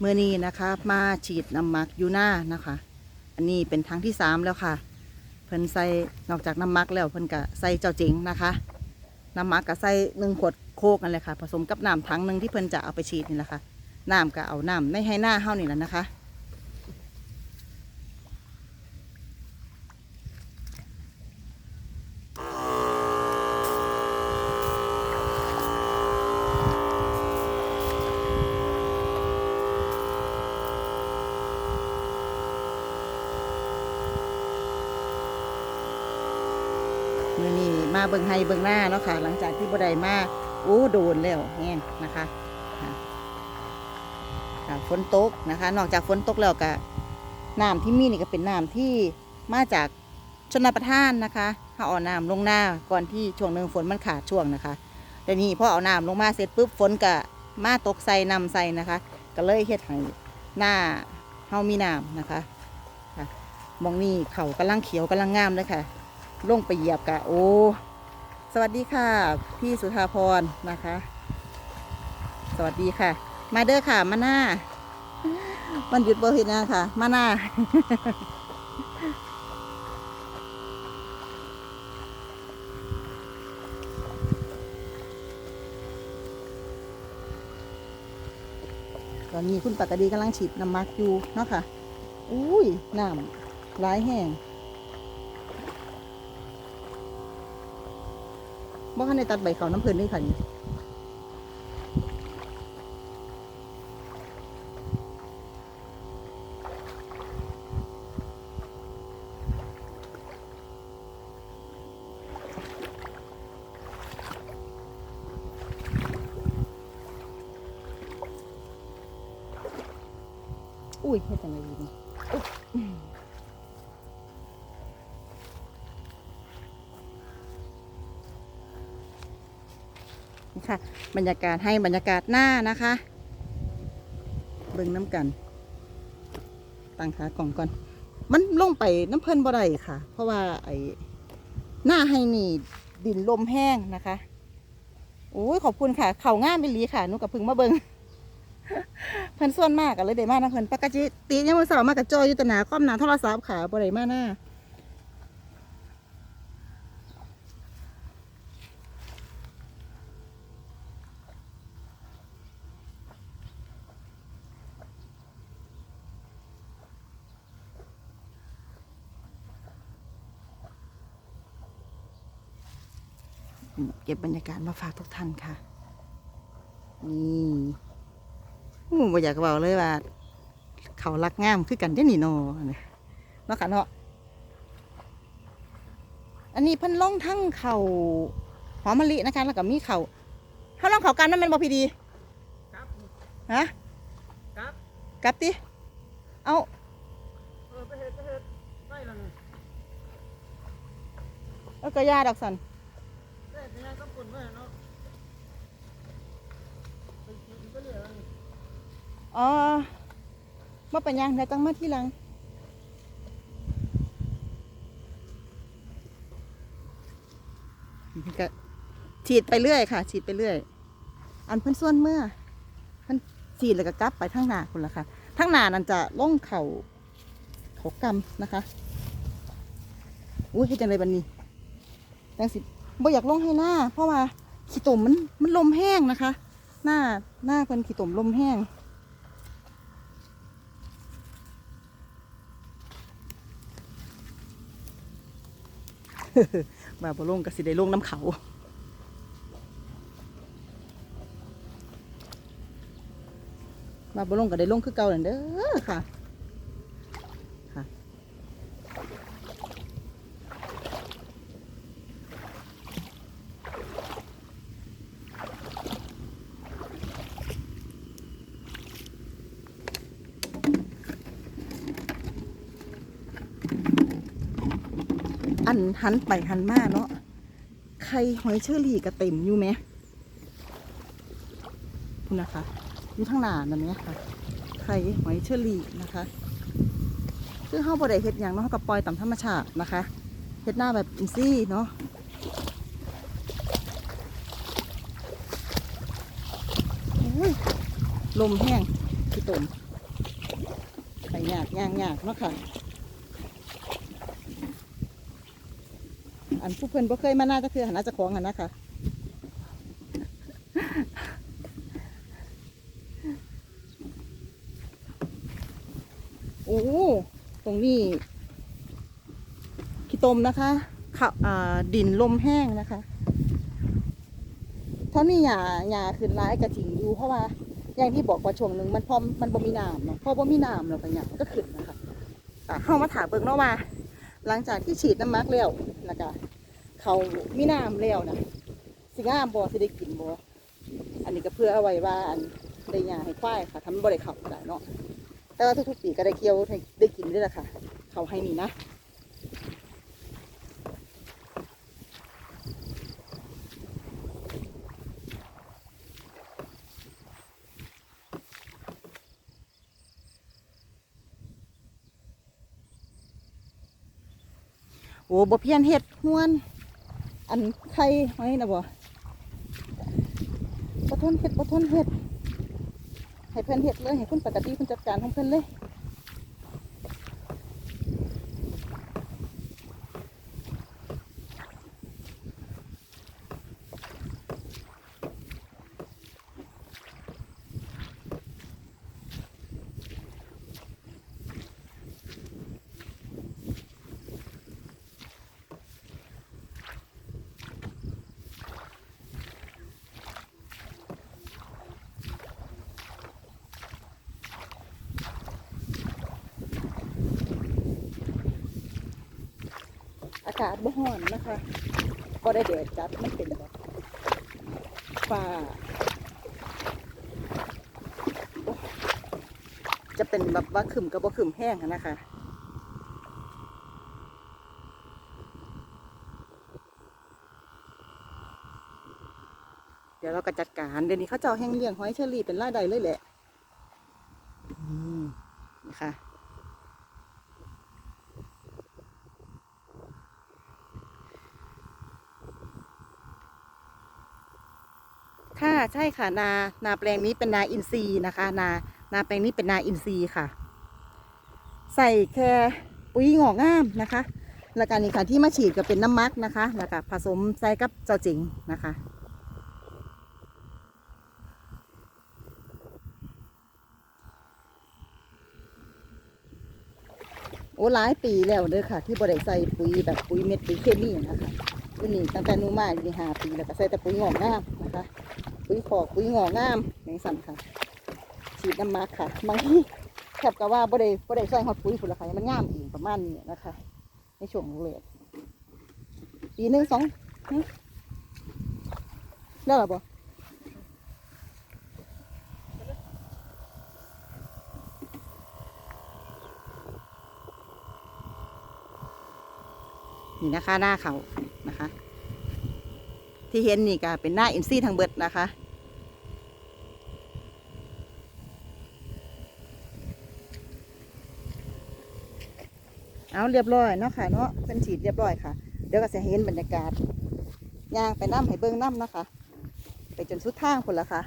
เมื่อนี้นะคะมาฉีดน้ำมักอยู่หน้านะคะ อันนี้เป็นทั้งที่สามแล้วค่ะ เพิ่นใส่นอกจากน้ำมักแล้วเพิ่นก็ใส่เจ้าเจ๋งนะคะ น้ำมักก็ใส่หนึ่งขวดโคกนั่นเลยค่ะ ผสมกับน้ำถังหนึ่งที่เพิ่นจะเอาไปฉีดนี่แหละค่ะน้ำก็เอาน้ำไม่ให้หน้าเฮานี่แหละนะคะ มื่อนี้มาเบิ่งไฮเบิ่งหน้าเนาะค่ะ หลังจากที่บ่ได้มาโอ้โดนแล้วแห้งนะคะฝนตกนะคะ นอกจากฝนตกแล้วก็น้ำที่มีนี่ก็เป็นน้ำที่มาจากชนประทานนะคะถ้าเอาน้ำลงหน้าก่อนที่ช่วงหนึ่งฝนมันขาดช่วงนะคะแต่นี่พอเอาน้ำลงมาเสร็จปุ๊บฝนก็มาตกใส่น้ำใส่นะคะ ก็เลยเฮ็ดให้หน้าเฮามีน้ำนะคะมองนี่เขากำลังเขียวกำลังงามเลยค่ะ ลงไปเหยียบกะโอ้สวัสดีค่ะ พี่สุธาพรนะคะ สวัสดีค่ะ มาเด้อค่ะ มาหน้าวันหยุดบริณาค่ะ มาหน้าตอนนี้คุณปากกดีกำลังฉีดน้ำมักอยู่เนาะค่ะ อุ้ยน้ำร้ายแห้ง บ่ทันได้ตัดใบเขาน้ำเพลินด้วยค่ะนี่อุ้ยเฮ็ดจังไงดีนี่ นี่ค่ะ บรรยากาศให้บรรยากาศหน้านะคะ เบิ่งน้ำกันตั้งขากล่องก่อน มันลงไปน้ำเพลินบ่ได้ค่ะ เพราะว่าไอ้หน้าให้นี่ดินลมแห้งนะคะโอ้ยขอบคุณค่ะ เข่าง่ามไปลีค่ะนุกับพึ่งมาเบิงเพิ่นส่วนมากกันเลยเดมานะเพิ่นปกติตีเนี่ยมันสาวมากกับจอยยู่แตนาก้อมนาโทรศัพท์ค่ะบ่ได้มาหน้า เก็บบรรยากาศมาฝากทุกท่านค่ะ นี่อู้บ่อยากบอกเลยว่า เขารักงามคือกันได้อนี่เนอเนี่ยเนาะค่ะเนาะอันนี้เพิ่นล่องทั้งเขาหอมมะลินะคะ แล้วก็มีเขาเขาล่องเขากันนั่นเป็นบอพีดีครับฮะครับกลับติเอาเออไปเฮ็ดไปเฮ็ดได้ละนี่เอากระยาดอกสันได้เป็ นไงก็ปุ่นไว้เนาะไปกินก็เหลือแล้วนี่อ๋อมาเป็นยังเดี๋ยวต้องมาที่หลังก็ฉีดไปเรื่อยค่ะ ฉีดไปเรื่อย อันเพิ่นส่วนเมื่อเพิ่นฉีดแล้วก็กลับไปทั้งหนาคุณละค่ะทั้งหนานั่นจะล่องเข่าเขากำนะคะอุ้ยเฮ็ดจังไดบัดนี้จังสิ บ่อยากลงให้หน้า เพราะว่าขี้ตุ่มมันมันลมแห้งนะคะ หน้าหน้าเพิ่นขี้ตุ่มลมแห้ง บาบลงก็สิได้ลงน้ำเขาบาบลงก็ได้ลงคือเก่านั่นเด้อค่ะ อันหันไปหันมาเนาะไข่หอยเชอรี่ก็เต็มอยู่ไหมคุณนะคะอยู่ทางหน้านั่นเนี่ยค่ะไข่หอยเชอรี่นะคะซึ่งเฮาบ่ได้เฮ็ดหยังเนาะเฮาก็ปล่อยตามธรรมชาตินะคะเฮ็ดหน้าแบบอินซี่เนาะลมแห้งขี้ตมยากยางยากเนาะค่ะ อันผู้เพิ่อนบ่เคยมาน่าจะคือหันหน้าจะของหันนะคะโอ้ตรงนี้ขี้ตมนะคะขะ่าดินลมแห้งนะคะถ้ามีหญ้าหญ้าขึ้นร้ายกระถิงอยู่เพราะว่าอย่างที่บอกว่าช่วงหนึ่งมันพอมันบ่มีน้ำเนาะพอบ่มีน้ำแล้วก็หญ้าก็ขึ้นนะคะเข้ามาถามเบิ่งเนาะว่า หลังจากที่ฉีดน้ำมักแล้วแล้วก็ เขามีน้ำแล้วนะสิงามบ่สิได้กินบ่อันนี้ก็เพื่อเอาไว้ว่าอันได้หญ้าให้ควายค่ะทำบ่ได้เข้าก็ได้เนาะแต่ว่าทุกๆปีก็ได้เคี่ยวได้กินด้วยละค่ะ เขาให้นี่นะโอ้บ่เพียนเห็ดหวน อันไข่หอยนะบ่ปะทนเห็ดปะทนเห็ดให้เพื่อนเห็ดเลยให้คุณปกติคุณจัดการของเพื่อนเลยากาศบ่ร้อนนะคะก็ได้แดดจัดมันเป็นแบบฟ้าจะเป็นแบบว่าขึ้มกับบ่ขึ้มแห้งนะคะเดี๋ยวเราก็จัดการเดี๋ยวนี้เขาเจ้าแห้งเลี้ยงหอยเชอรี่เป็นรายได้เลยแหละอืมนะคะ ค่ะ ใช่ค่ะนานาแปลงนี้เป็นนาอินทรีย์นะคะ นานาแปลงนี้เป็นนาอินทรีย์ค่ะ ใส่แค่ปุ๋ยงอกงามนะคะแล้วการนี้ค่ะที่มาฉีดก็เป็นน้ำมักนะคะแล้วก็ผสมใส่กับเจ้าจิงนะคะโอ้หลายปีแล้วเด้อค่ะ ที่บริใส่ปุ๋ยแบบปุ๋ยเม็ดปุ๋ยเคมีนะคะอันนี้ตั้งแต่นูมาอยู่นี่ห้าปีแล้วก็ใส่แต่ปุ๋ยงอกงามนะคะ ปุ๋ยขอกปุ๋ยงอกงามอย่างสั่นค่ะฉีดน้ำมักค่ะบางทีแทบกับว่าบ่ได้บ่ได้ใส่ฮอดปุ๋ยฝุ่นละค่ะมันงามเองประมาณนี้นะคะ ในช่วงแรกปีหนึ่งสองหึแล้วหรอบ่นี่นะคะหน้าเขานะคะ ที่เห็นนี่ก็เป็นหน้าอินซี่ทางเบิดนะคะ เอาเรียบร้อยเนาะค่ะเนาะเป็นฉีดเรียบร้อยค่ะ เดี๋ยวก็จะเห็นบรรยากาศย่างไปน้ำให้เบิ้งน้ำนะคะ ไปจนสุดทางคนละค่ะ